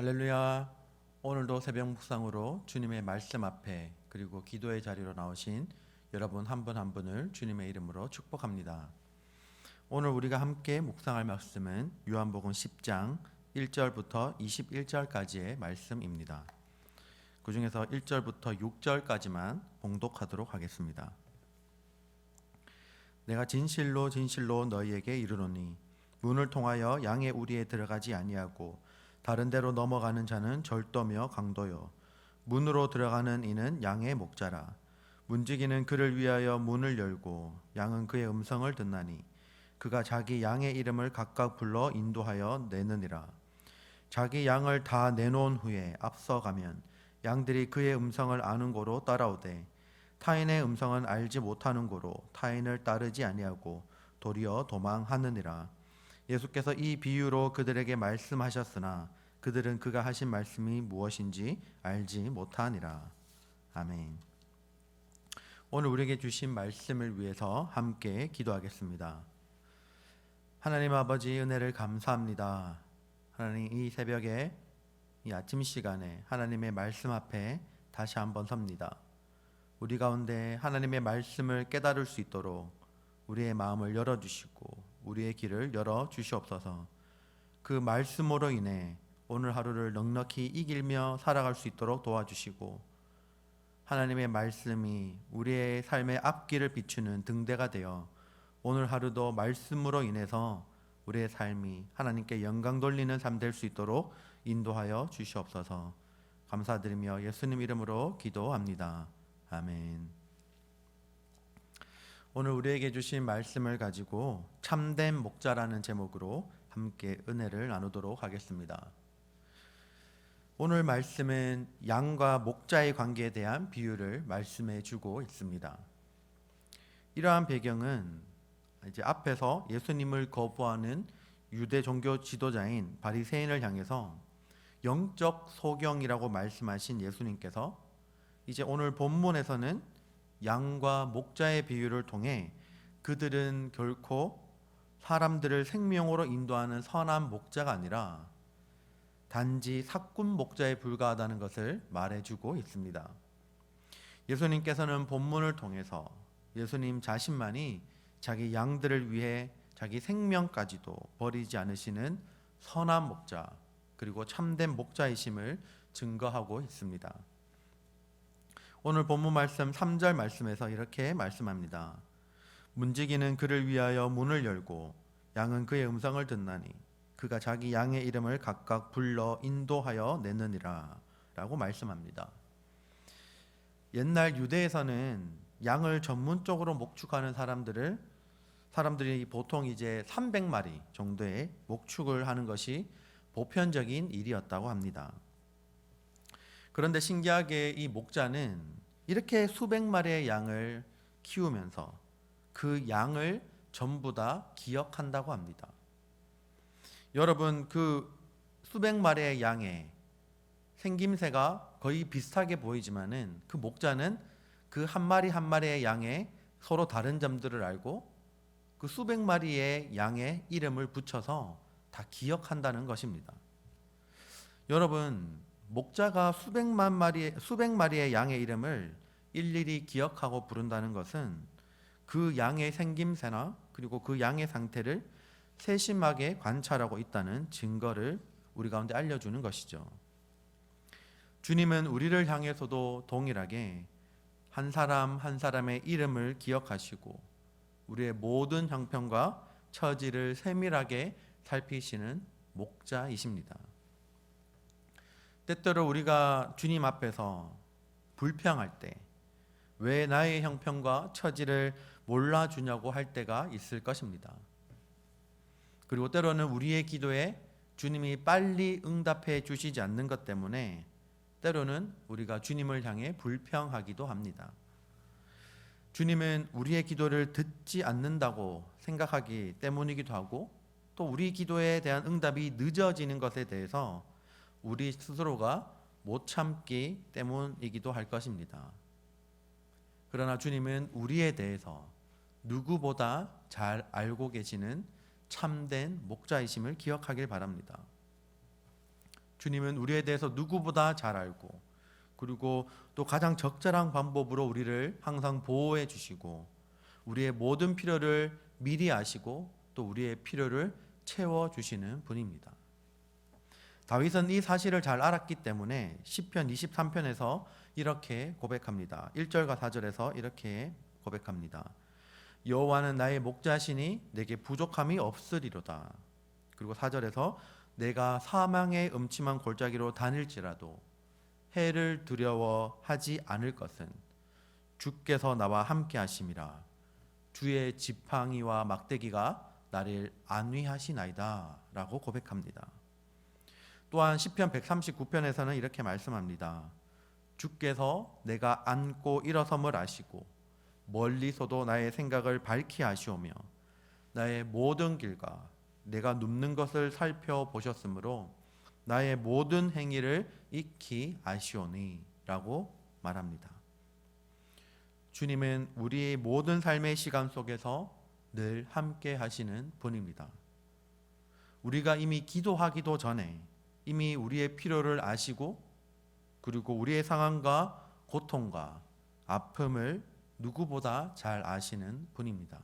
할렐루야. 오늘도 새벽 묵상으로 주님의 말씀 앞에 그리고 기도의 자리로 나오신 여러분 한분한 분을 주님의 이름으로 축복합니다. 오늘 우리가 함께 묵상할 말씀은 요한복음 10장 1절부터 21절까지의 말씀입니다. 그 중에서 1절부터 6절까지만 봉독하도록 하겠습니다. 내가 진실로 진실로 너희에게 이르노니 문을 통하여 양의 우리에 들어가지 아니하고 다른 데로 넘어가는 자는 절도며 강도요. 문으로 들어가는 이는 양의 목자라. 문지기는 그를 위하여 문을 열고 양은 그의 음성을 듣나니 그가 자기 양의 이름을 각각 불러 인도하여 내느니라. 자기 양을 다 내놓은 후에 앞서가면 양들이 그의 음성을 아는 고로 따라오되 타인의 음성은 알지 못하는 고로 타인을 따르지 아니하고 도리어 도망하느니라 예수께서 이 비유로 그들에게 말씀하셨으나 그들은 그가 하신 말씀이 무엇인지 알지 못하니라. 아멘. 오늘 우리에게 주신 말씀을 위해서 함께 기도하겠습니다. 하나님 아버지 은혜를 감사합니다. 하나님 이 새벽에 이 아침 시간에 하나님의 말씀 앞에 다시 한번 섭니다. 우리 가운데 하나님의 말씀을 깨달을 수 있도록 우리의 마음을 열어 주시고 우리의 길을 열어 주시옵소서. 그 말씀으로 인해 오늘 하루를 넉넉히 이길며 살아갈 수 있도록 도와주시고 하나님의 말씀이 우리의 삶의 앞길을 비추는 등대가 되어 오늘 하루도 말씀으로 인해서 우리의 삶이 하나님께 영광 돌리는 삶 될 수 있도록 인도하여 주시옵소서. 감사드리며 예수님 이름으로 기도합니다. 아멘. 오늘 우리에게 주신 말씀을 가지고 참된 목자라는 제목으로 함께 은혜를 나누도록 하겠습니다. 오늘 말씀은 양과 목자의 관계에 대한 비유를 말씀해 주고 있습니다. 이러한 배경은 이제 앞에서 예수님을 거부하는 유대 종교 지도자인 바리새인을 향해서 영적 소경이라고 말씀하신 예수님께서 이제 오늘 본문에서는 양과 목자의 비유를 통해 그들은 결코 사람들을 생명으로 인도하는 선한 목자가 아니라 단지 사꾼 목자에 불과하다는 것을 말해주고 있습니다. 예수님께서는 본문을 통해서 예수님 자신만이 자기 양들을 위해 자기 생명까지도 버리지 않으시는 선한 목자 그리고 참된 목자이심을 증거하고 있습니다. 오늘 본문 말씀 3절 말씀에서 이렇게 말씀합니다. 문지기는 그를 위하여 문을 열고 양은 그의 음성을 듣나니 그가 자기 양의 이름을 각각 불러 인도하여 내느니라 라고 말씀합니다. 옛날 유대에서는 양을 전문적으로 목축하는 사람들을 사람들이 보통 이제 300마리 정도의 목축을 하는 것이 보편적인 일이었다고 합니다. 그런데 신기하게 이 목자는 이렇게 수백 마리의 양을 키우면서 그 양을 전부 다 기억한다고 합니다. 여러분 그 수백 마리의 양의 생김새가 거의 비슷하게 보이지만은 그 목자는 그 한 마리 한 마리의 양에 서로 다른 점들을 알고 그 수백 마리의 양의 이름을 붙여서 다 기억한다는 것입니다. 여러분 목자가 수백만 마리 수백 마리의 양의 이름을 일일이 기억하고 부른다는 것은 그 양의 생김새나 그리고 그 양의 상태를 세심하게 관찰하고 있다는 증거를 우리 가운데 알려주는 것이죠. 주님은 우리를 향해서도 동일하게 한 사람 한 사람의 이름을 기억하시고 우리의 모든 형편과 처지를 세밀하게 살피시는 목자이십니다. 때때로 우리가 주님 앞에서 불평할 때 왜 나의 형편과 처지를 몰라주냐고 할 때가 있을 것입니다. 그리고 때로는 우리의 기도에 주님이 빨리 응답해 주시지 않는 것 때문에 때로는 우리가 주님을 향해 불평하기도 합니다. 주님은 우리의 기도를 듣지 않는다고 생각하기 때문이기도 하고 또 우리 기도에 대한 응답이 늦어지는 것에 대해서 우리 스스로가 못 참기 때문이기도 할 것입니다. 그러나 주님은 우리에 대해서 누구보다 잘 알고 계시는 참된 목자이심을 기억하길 바랍니다. 주님은 우리에 대해서 누구보다 잘 알고 그리고 또 가장 적절한 방법으로 우리를 항상 보호해 주시고 우리의 모든 필요를 미리 아시고 또 우리의 필요를 채워 주시는 분입니다. 다윗은 이 사실을 잘 알았기 때문에 시편 23편에서 이렇게 고백합니다. 1절과 4절에서 이렇게 고백합니다. 여호와는 나의 목자시니 내게 부족함이 없으리로다. 그리고 4절에서 내가 사망의 음침한 골짜기로 다닐지라도 해를 두려워하지 않을 것은 주께서 나와 함께 하심이라 주의 지팡이와 막대기가 나를 안위하시나이다라고 고백합니다. 또한 시편 139편에서는 이렇게 말씀합니다. 주께서 내가 앉고 일어섬을 아시고 멀리서도 나의 생각을 밝히 아시오며 나의 모든 길과 내가 눕는 것을 살펴보셨으므로 나의 모든 행위를 익히 아시오니라고 말합니다. 주님은 우리의 모든 삶의 시간 속에서 늘 함께 하시는 분입니다. 우리가 이미 기도하기도 전에 이미 우리의 필요를 아시고 그리고 우리의 상황과 고통과 아픔을 누구보다 잘 아시는 분입니다.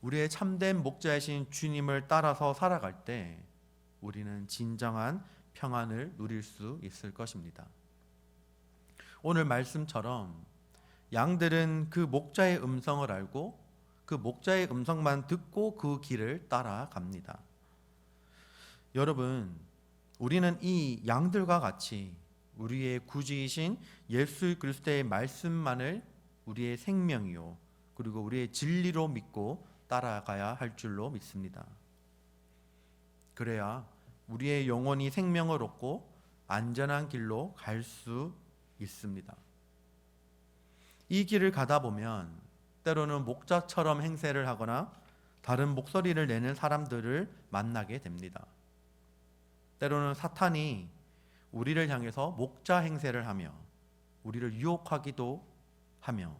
우리의 참된 목자이신 주님을 따라서 살아갈 때 우리는 진정한 평안을 누릴 수 있을 것입니다. 오늘 말씀처럼 양들은 그 목자의 음성을 알고 그 목자의 음성만 듣고 그 길을 따라갑니다. 여러분, 우리는 이 양들과 같이 우리의 구주이신 예수 그리스도의 말씀만을 우리의 생명이요 그리고 우리의 진리로 믿고 따라가야 할 줄로 믿습니다. 그래야 우리의 영혼이 생명을 얻고 안전한 길로 갈 수 있습니다. 이 길을 가다 보면 때로는 목자처럼 행세를 하거나 다른 목소리를 내는 사람들을 만나게 됩니다. 때로는 사탄이 우리를 향해서 목자 행세를 하며 우리를 유혹하기도 하며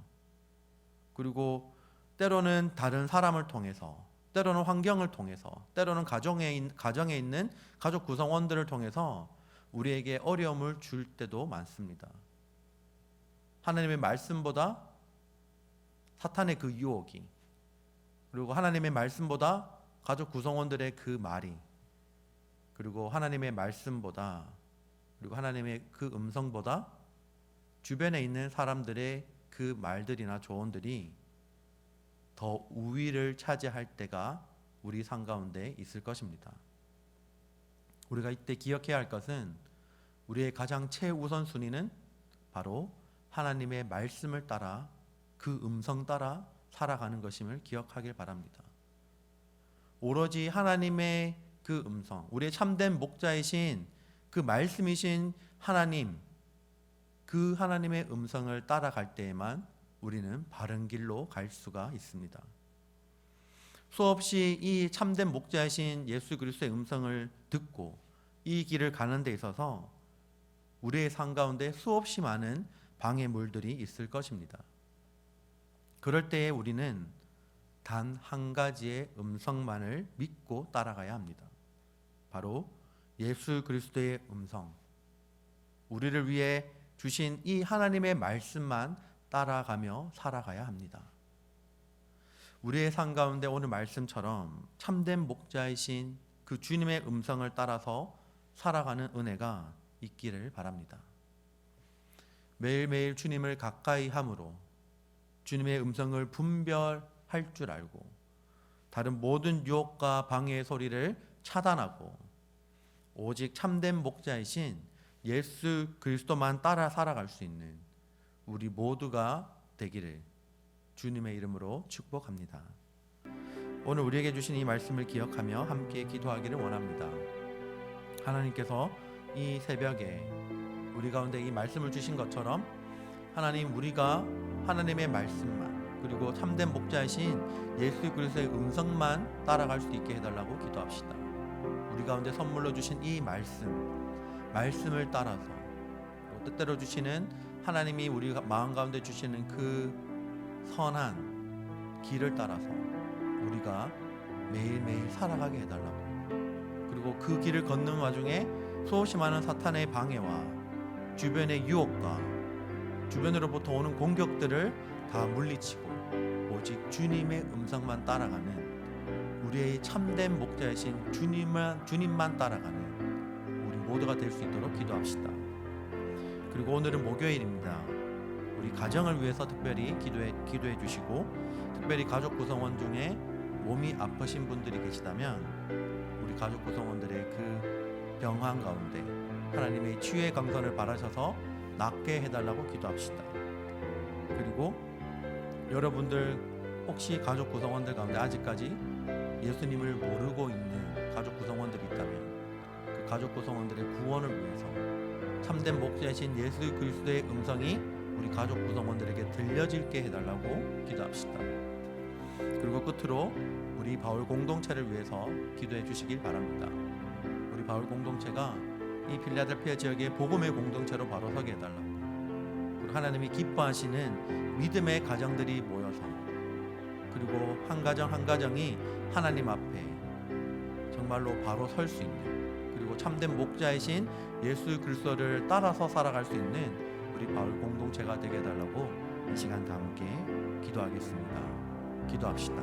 그리고 때로는 다른 사람을 통해서 때로는 환경을 통해서 때로는 가정에, 있- 가정에 있는 가족 구성원들을 통해서 우리에게 어려움을 줄 때도 많습니다. 하나님의 말씀보다 사탄의 그 유혹이 그리고 하나님의 말씀보다 가족 구성원들의 그 말이 그리고 하나님의 말씀보다 그리고 하나님의 그 음성보다 주변에 있는 사람들의 그 말들이나 조언들이 더 우위를 차지할 때가 우리 삶 가운데 있을 것입니다. 우리가 이때 기억해야 할 것은 우리의 가장 최우선 순위는 바로 하나님의 말씀을 따라 그 음성 따라 살아가는 것임을 기억하길 바랍니다. 오로지 하나님의 그 음성, 우리의 참된 목자이신 그 말씀이신 하나님, 그 하나님의 음성을 따라갈 때에만 우리는 바른 길로 갈 수가 있습니다. 수없이 이 참된 목자이신 예수 그리스도의 음성을 듣고 이 길을 가는 데 있어서 우리의 삶 가운데 수없이 많은 방해물들이 있을 것입니다. 그럴 때에 우리는 단 한 가지의 음성만을 믿고 따라가야 합니다. 바로 예수 그리스도의 음성. 우리를 위해 주신 이 하나님의 말씀만 따라가며 살아가야 합니다. 우리의 삶 가운데 오늘 말씀처럼 참된 목자이신 그 주님의 음성을 따라서 살아가는 은혜가 있기를 바랍니다. 매일매일 주님을 가까이 함으로 주님의 음성을 분별할 줄 알고 다른 모든 유혹과 방해의 소리를 차단하고 오직 참된 목자이신 예수 그리스도만 따라 살아갈 수 있는 우리 모두가 되기를 주님의 이름으로 축복합니다. 오늘 우리에게 주신 이 말씀을 기억하며 함께 기도하기를 원합니다. 하나님께서 이 새벽에 우리 가운데 이 말씀을 주신 것처럼 하나님 우리가 하나님의 말씀만 그리고 참된 목자이신 예수 그리스도의 음성만 따라갈 수 있게 해달라고 기도합시다. 우리 가운데 선물로 주신 이 말씀, 말씀을 따라서 또 뜻대로 주시는 하나님이 우리 마음 가운데 주시는 그 선한 길을 따라서 우리가 매일매일 살아가게 해달라고. 그리고 그 길을 걷는 와중에 수없이 많은 사탄의 방해와 주변의 유혹과 주변으로부터 오는 공격들을 다 물리치고 오직 주님의 음성만 따라가는 우리의 참된 목자이신 주님만 주님만 따라가는 우리 모두가 될 수 있도록 기도합시다. 그리고 오늘은 목요일입니다. 우리 가정을 위해서 특별히 기도해 기도해 주시고 특별히 가족 구성원 중에 몸이 아프신 분들이 계시다면 우리 가족 구성원들의 그 병환 가운데 하나님의 치유의 강선을 바라셔서 낫게 해달라고 기도합시다. 그리고 여러분들 혹시 가족 구성원들 가운데 아직까지 예수님을 모르고 있는 가족 구성원들이 있다면 그 가족 구성원들의 구원을 위해서 참된 목자이신 예수 그리스도의 음성이 우리 가족 구성원들에게 들려질게 해달라고 기도합시다. 그리고 끝으로 우리 바울 공동체를 위해서 기도해 주시길 바랍니다. 우리 바울 공동체가 이 필라델피아 지역의 복음의 공동체로 바로 서게 해달라고. 그리고 하나님이 기뻐하시는 믿음의 가정들이 모여서 그리고 한 가정 한 가정이 하나님 앞에 정말로 바로 설 수 있는 그리고 참된 목자이신 예수 그리스도를 따라서 살아갈 수 있는 우리 바울 공동체가 되게 해달라고 이 시간 다 함께 기도하겠습니다. 기도합시다.